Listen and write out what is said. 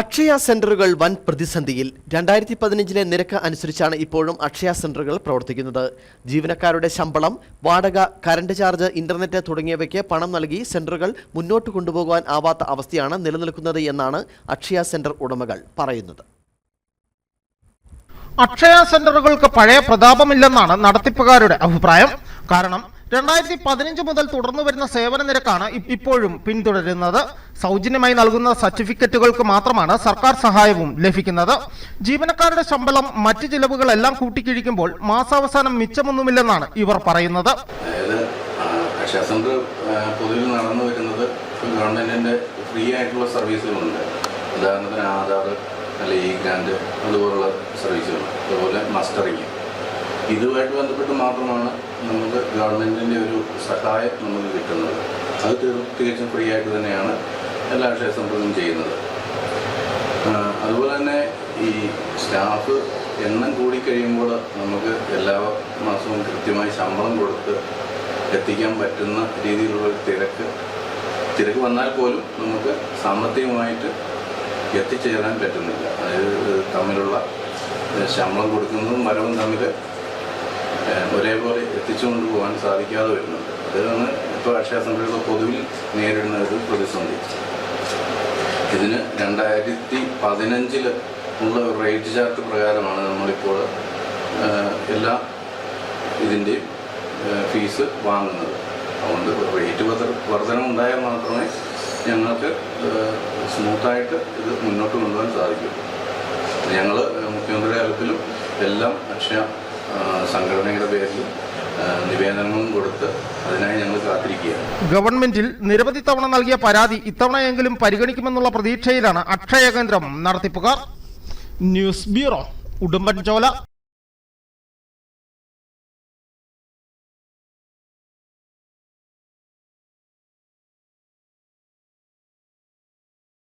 അക്ഷയ സെന്ററുകൾ വൻ പ്രതിസന്ധിയിൽ. രണ്ടായിരത്തി പതിനഞ്ചിലെ നിരക്ക് അനുസരിച്ചാണ് ഇപ്പോഴും അക്ഷയ സെന്ററുകൾ പ്രവർത്തിക്കുന്നത്. ജീവനക്കാരുടെ ശമ്പളം വാടക കറണ്ട് ചാർജ് ഇന്റർനെറ്റ് തുടങ്ങിയവയ്ക്ക് പണം നൽകി സെന്ററുകൾ മുന്നോട്ട് കൊണ്ടുപോകാൻ ആവാത്ത അവസ്ഥയാണ് നിലനിൽക്കുന്നത് എന്നാണ് അക്ഷയ സെന്റർ ഉടമകൾ പറയുന്നത്. അക്ഷയ സെന്ററുകൾക്ക് പഴയ പ്രതാപമില്ലെന്നാണ് നടത്തിപ്പുകാരുടെ അഭിപ്രായം. കാരണം രണ്ടായിരത്തി പതിനഞ്ച് മുതൽ തുടർന്നു വരുന്ന സേവന നിരക്കാണ് ഇപ്പോഴും പിന്തുടരുന്നത്. സൗജന്യമായി നൽകുന്ന സർട്ടിഫിക്കറ്റുകൾക്ക് മാത്രമാണ് സർക്കാർ സഹായവും ലഭിക്കുന്നത്. ജീവനക്കാരുടെ ശമ്പളം മറ്റ് ചിലവുകളെല്ലാം കൂട്ടിക്കിഴിക്കുമ്പോൾ മാസാവസാനം മിച്ചമൊന്നുമില്ലെന്നാണ് ഇവർ പറയുന്നത്. നടന്നു വരുന്നത് ഗവൺമെന്റിന്റെ ഫ്രീ ആയിട്ടുള്ള സർവീസുകളുണ്ട്. ഉദാഹരണത്തിന് ആധാർ അതുപോലുള്ള സർവീസുകൾ. അതുപോലെ ഇതുമായിട്ട് ബന്ധപ്പെട്ട് മാത്രമാണ് നമുക്ക് ഗവൺമെന്റിന്റെ ഒരു സഹായം നമുക്ക് കിട്ടുന്നത്. അത് തികച്ചും ഫ്രീ ആയിട്ട് തന്നെയാണ് എല്ലാ സെന്ററുകളും ചെയ്യുന്നത്. അതുപോലെ തന്നെ ഈ സ്റ്റാഫ് എണ്ണം കൂടിക്കഴിയുമ്പോൾ നമുക്ക് എല്ലാ മാസവും കൃത്യമായി ശമ്പളം കൊടുത്ത് എത്തിക്കാൻ പറ്റുന്ന രീതിയിലുള്ള ഒരു തിരക്ക് തിരക്ക് വന്നാൽ പോലും നമുക്ക് സാമ്പത്തികമായിട്ട് എത്തിച്ചേരാൻ പറ്റുന്നില്ല. അതായത് തമ്മിലുള്ള ശമ്പളം കൊടുക്കുന്നതും വരവും തമ്മിൽ ഒരേപോലെ എത്തിച്ചുകൊണ്ട് പോകാൻ സാധിക്കാതെ വരുന്നുണ്ട്. അതാണ് ഇപ്പോൾ അക്ഷയ സെന്ററുകൾ പൊതുവിൽ നേരിടുന്ന ഒരു പ്രതിസന്ധി. ഇതിന് രണ്ടായിരത്തി പതിനഞ്ചിൽ ഉള്ള റേറ്റ് ചാർട്ട് പ്രകാരമാണ് നമ്മളിപ്പോൾ എല്ലാ ഇതിന്റെയും ഫീസ് വാങ്ങുന്നത്. അതുകൊണ്ട് റേറ്റ് വർധന മാത്രമേ ഞങ്ങൾക്ക് സ്മൂത്തായിട്ട് ഇത് മുന്നോട്ട് കൊണ്ടുപോകാൻ സാധിക്കൂ. ഞങ്ങൾ മുഖ്യമന്ത്രിയുടെ തലത്തിലും എല്ലാം അക്ഷയ സംഘടനയുടെ പേരിൽ നിവേദനങ്ങളും കൊടുത്ത് അതിനായി ഞങ്ങൾ കാത്തിരിക്കുകയാണ്. ഗവൺമെന്റിൽ നിരവധി തവണ നൽകിയ പരാതി ഇത്തവണയെങ്കിലും പരിഗണിക്കുമെന്നുള്ള പ്രതീക്ഷയിലാണ് അക്ഷയ കേന്ദ്രം. നടത്തിപ്പുകാർ. News bureau Udumbanchola.